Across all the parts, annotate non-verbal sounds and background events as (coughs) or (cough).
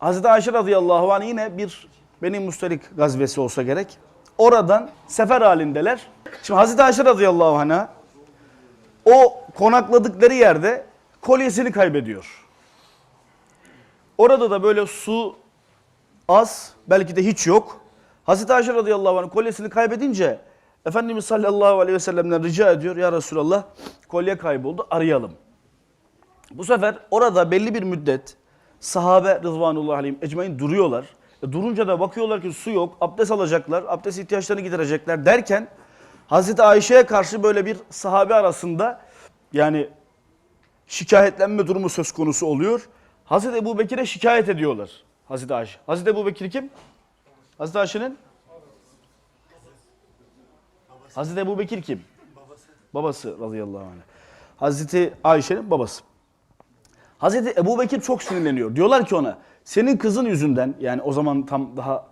Hazreti Ayşe radıyallahu anh yine bir Beni Mustelik gazvesi olsa gerek. Oradan sefer halindeler. Şimdi Hazreti Ayşe radıyallahu anh'a o konakladıkları yerde kolyesini kaybediyor. Orada da böyle su az, belki de hiç yok. Hazreti Ayşe radıyallahu anh kolyesini kaybedince Efendimiz sallallahu aleyhi ve sellem'den rica ediyor. Ya Resulallah kolye kayboldu arayalım. Bu sefer orada belli bir müddet sahabe rızvanullahi aleyhim ecmain duruyorlar. E, durunca da bakıyorlar ki su yok, abdest alacaklar, abdest ihtiyaçlarını giderecekler derken Hazreti Ayşe'ye karşı böyle bir sahabe arasında yani şikayetlenme durumu söz konusu oluyor. Hazreti Ebu Bekir'e şikayet ediyorlar Hazreti Ayşe. Hazreti Ebu Bekir kim? Hazreti Ayşe'nin? Hazreti Ebu Bekir kim? Babası. Babası radıyallahu anh. Hazreti Ayşe'nin babası. Hazreti Ebu Bekir çok sinirleniyor. Diyorlar ki ona senin kızın yüzünden yani o zaman tam daha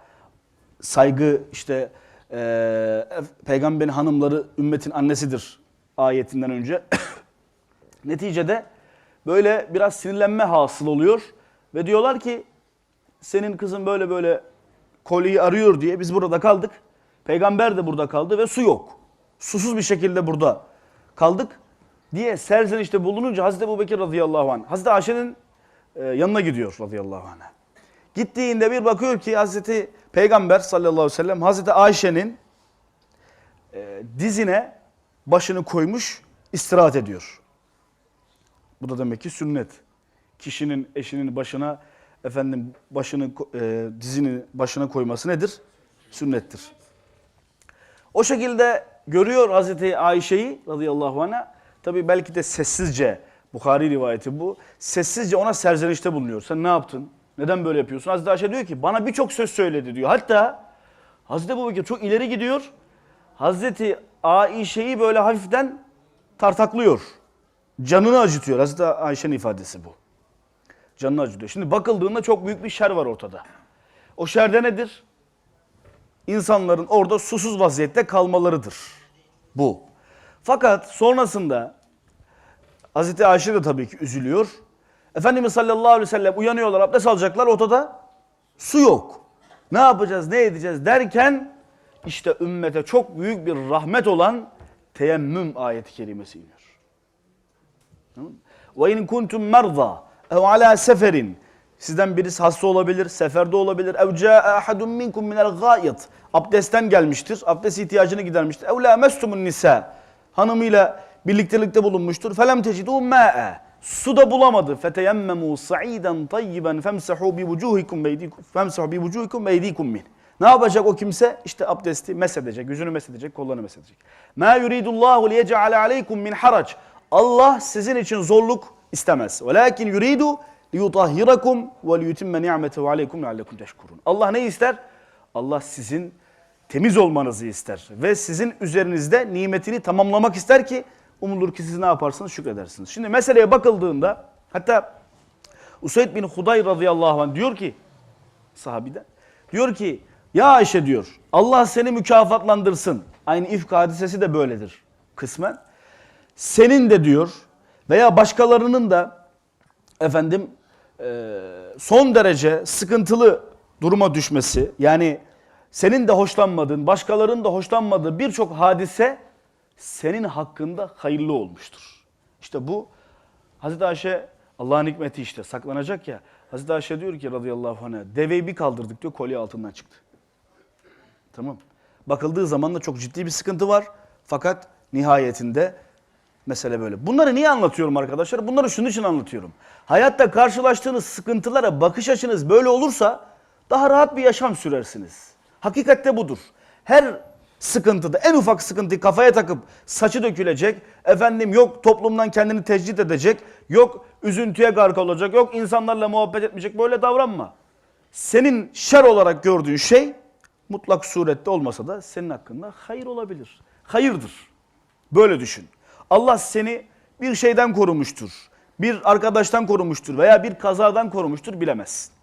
saygı işte eee peygamberin hanımları ümmetin annesidir ayetinden önce. (coughs) Neticede böyle biraz sinirlenme hasıl oluyor ve diyorlar ki senin kızın böyle böyle kolyeyi arıyor diye biz burada kaldık. Peygamber de burada kaldı ve su yok. Susuz bir şekilde burada kaldık diye serzenişte bulununca Hazreti Ebu Bekir radıyallahu anh Hazreti Ayşe'nin e, yanına gidiyor radıyallahu anh. Gittiğinde bir bakıyor ki Hazreti Peygamber sallallahu aleyhi ve sellem Hazreti Ayşe'nin e, dizine başını koymuş istirahat ediyor. Bu da demek ki sünnet. Kişinin eşinin başına efendim başını e, dizini başına koyması nedir? Sünnettir. O şekilde görüyor Hazreti Ayşe'yi radıyallahu anh'a. Tabi belki de sessizce Bukhari rivayeti bu. Sessizce ona serzenişte bulunuyor. Sen ne yaptın? Neden böyle yapıyorsun? Hazreti Ayşe diyor ki bana birçok söz söyledi diyor. Hatta Hazreti Ebubekir çok ileri gidiyor. Hazreti Ayşe'yi böyle hafiften tartaklıyor. Canını acıtıyor. Hazreti Ayşe'nin ifadesi bu. Canını acıtıyor. Şimdi bakıldığında çok büyük bir şer var ortada. O şerde nedir? İnsanların orada susuz vaziyette kalmalarıdır. Bu. Fakat sonrasında Hazreti Ayşe de tabii ki üzülüyor. Efendimiz sallallahu aleyhi ve sellem uyanıyorlar, abdest alacaklar, ortada su yok. Ne yapacağız, ne edeceğiz derken işte ümmete çok büyük bir rahmet olan teyemmüm ayeti kerimesi iniyor. Ve in kuntum merza ev ala seferin Sizden birisi hasta olabilir, seferde olabilir. Ev caa ahadun minkum minel gayet. Abdestten gelmiştir. Abdest ihtiyacını gidermiştir. Ev la mestumun nisa. Hanımıyla birliktelikte bulunmuştur. Felem tecidû mâ'e. Su da bulamadı. Feteyemmemû sa'iden tayyiben femsehû bi vucuhikum beydikum femsehû bi vucuhikum beydikum min. Ne yapacak o kimse? İşte abdesti mesedecek, yüzünü mesedecek, kollarını mesedecek. Ma yuridullahu liyec'ale aleykum min harac. Allah sizin için zorluk istemez. Velakin yuridu liyutahhirakum ve liyutimme ni'metehu aleykum leallekum teşkurun. Allah ne ister? Allah sizin temiz olmanızı ister ve sizin üzerinizde nimetini tamamlamak ister ki umulur ki siz ne yaparsınız şükredersiniz. Şimdi meseleye bakıldığında hatta Usayd bin Huday radıyallahu anh diyor ki sahabiden diyor ki ya Ayşe diyor Allah seni mükafatlandırsın. Aynı ifk hadisesi de böyledir kısmen. Senin de diyor veya başkalarının da efendim son derece sıkıntılı duruma düşmesi yani senin de hoşlanmadığın, başkalarının da hoşlanmadığı birçok hadise senin hakkında hayırlı olmuştur. İşte bu Hazreti Ayşe Allah'ın hikmeti işte saklanacak ya. Hazreti Ayşe diyor ki radıyallahu anh'a deveyi bir kaldırdık diyor kolye altından çıktı. Tamam. Bakıldığı zaman da çok ciddi bir sıkıntı var. Fakat nihayetinde mesele böyle. Bunları niye anlatıyorum arkadaşlar? Bunları şunun için anlatıyorum. Hayatta karşılaştığınız sıkıntılara bakış açınız böyle olursa daha rahat bir yaşam sürersiniz. Hakikatte budur. Her sıkıntıda en ufak sıkıntıyı kafaya takıp saçı dökülecek, efendim yok toplumdan kendini tecrit edecek, yok üzüntüye gark olacak, yok insanlarla muhabbet etmeyecek böyle davranma. Senin şer olarak gördüğün şey mutlak surette olmasa da senin hakkında hayır olabilir. Hayırdır. Böyle düşün. Allah seni bir şeyden korumuştur. Bir arkadaştan korumuştur veya bir kazadan korumuştur bilemezsin.